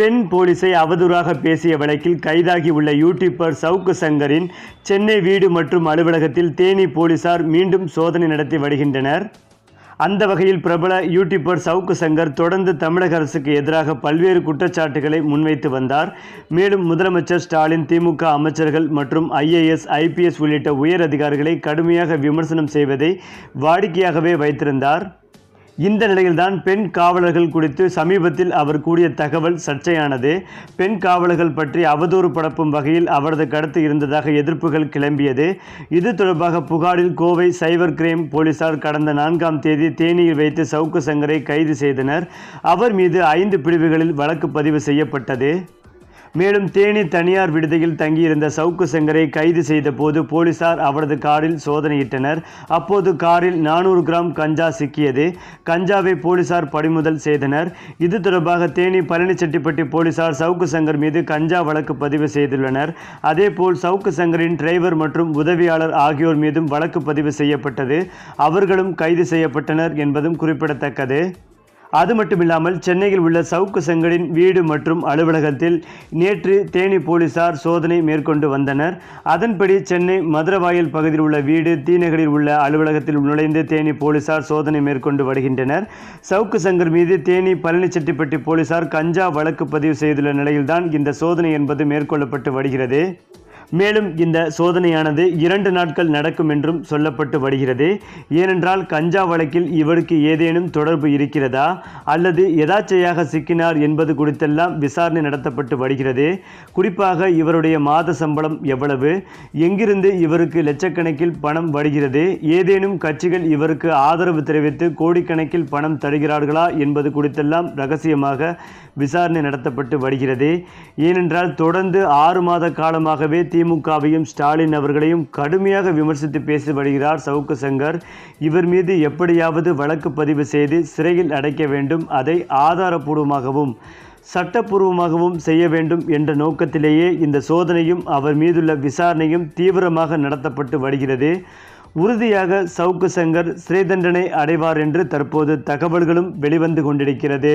பெண் போலீஸை அவதூறாக பேசிய வழக்கில் கைதாகி உள்ள யூடியூபர் சவுக்கு சங்கரின் சென்னை வீடு மற்றும் அலுவலகத்தில் தேனி போலீசார் மீண்டும் சோதனை நடத்தி வருகின்றனர். அந்த வகையில் பிரபல யூடியூபர் சவுக்கு சங்கர் தொடர்ந்து தமிழக அரசுக்கு எதிராக பல்வேறு குற்றச்சாட்டுகளை முன்வைத்து வந்தார். மேலும் முதலமைச்சர் ஸ்டாலின் திமுக அமைச்சர்கள் மற்றும் ஐஏஎஸ் ஐபிஎஸ் உள்ளிட்ட உயர் அதிகாரிகளை கடுமையாக விமர்சனம் செய்வதை வாடிக்கையாகவே வைத்திருந்தார். இந்த நிலையில்தான் பெண் காவலர்கள் குறித்து சமீபத்தில் அவர் கூடிய தகவல் சர்ச்சையானது. பெண் காவலர்கள் பற்றி அவதூறு படப்பும் வகையில் அவரது கருத்து இருந்ததாக எதிர்ப்புகள் கிளம்பியது. இது தொடர்பாக புகாரில் கோவை சைபர் கிரைம் போலீசார் கடந்த நான்காம் தேதி தேனியில் வைத்து சவுக்கு சங்கரை கைது செய்தனர். அவர் மீது ஐந்து பிரிவுகளில் வழக்கு பதிவு செய்யப்பட்டது. மேலும் தேனி தனியார் விடுதியில் தங்கியிருந்த சவுக்கு செங்கரை கைது செய்த போது போலீசார் அவரது காரில் சோதனையிட்டனர். அப்போது காரில் நானூறு கிராம் கஞ்சா சிக்கியது. கஞ்சாவை போலீசார் பறிமுதல் செய்தனர். இது தொடர்பாக தேனி பழனிச்செட்டிப்பட்டி போலீசார் சவுக்கு சங்கர் மீது கஞ்சா வழக்கு பதிவு செய்துள்ளனர். அதேபோல் சவுக்கு சங்கரின் டிரைவர் மற்றும் உதவியாளர் ஆகியோர் மீதும் வழக்கு பதிவு செய்யப்பட்டது. அவர்களும் கைது செய்யப்பட்டனர் என்பதும் குறிப்பிடத்தக்கது. அது மட்டுமில்லாமல் சென்னையில் உள்ள சவுக்கு செங்கலின் வீடு மற்றும் அலுவலகத்தில் நேற்று தேனி போலீசார் சோதனை மேற்கொண்டு வந்தனர். அதன்படி சென்னை மதுரவாயல் பகுதியில் உள்ள வீடு தீநகரில் உள்ள அலுவலகத்தில் நுழைந்து தேனி போலீசார் சோதனை மேற்கொண்டு வருகின்றனர். சவுக்கு சங்கர் மீது தேனி பழனிச்செட்டிப்பட்டி போலீசார் கஞ்சா வழக்கு பதிவு செய்துள்ள நிலையில்தான் இந்த சோதனை என்பது மேற்கொள்ளப்பட்டு வருகிறது. மேலும் இந்த சோதனையானது இரண்டு நாட்கள் நடக்கும் என்றும் சொல்லப்பட்டு வருகிறது. ஏனென்றால் கஞ்சா வழக்கில் இவருக்கு ஏதேனும் தொடர்பு இருக்கிறதா? அல்லது எதாச்சையாக சிக்கினார் என்பது குறித்தெல்லாம் விசாரணை நடத்தப்பட்டு வருகிறது. குறிப்பாக இவருடைய மாத சம்பளம் எவ்வளவு? எங்கிருந்து இவருக்கு லட்சக்கணக்கில் பணம் வருகிறது? ஏதேனும் கட்சிகள் இவருக்கு ஆதரவு தெரிவித்து கோடிக்கணக்கில் பணம் தருகிறார்களா என்பது குறித்தெல்லாம் ரகசியமாக விசாரணை நடத்தப்பட்டு வருகிறது. ஏனென்றால் தொடர்ந்து ஆறு மாத காலமாகவே திமுகவையும் ஸ்டாலின் அவர்களையும் கடுமையாக விமர்சித்து பேசி வருகிறார் சவுக்கு சங்கர். இவர் மீது எப்படியாவது வழக்கு பதிவு செய்து சிறையில் அடைக்க வேண்டும் அதை ஆதாரபூர்வமாகவும் சட்டப்பூர்வமாகவும் செய்ய வேண்டும் என்ற நோக்கத்திலேயே இந்த சோதனையும் அவர் மீதுள்ள விசாரணையும் தீவிரமாக நடத்தப்பட்டு வருகிறது. உறுதியாக சவுக்கு சங்கர் சிறை தண்டனை அடைவார் என்று தற்போது தகவல்களும் வெளிவந்து கொண்டிருக்கிறது.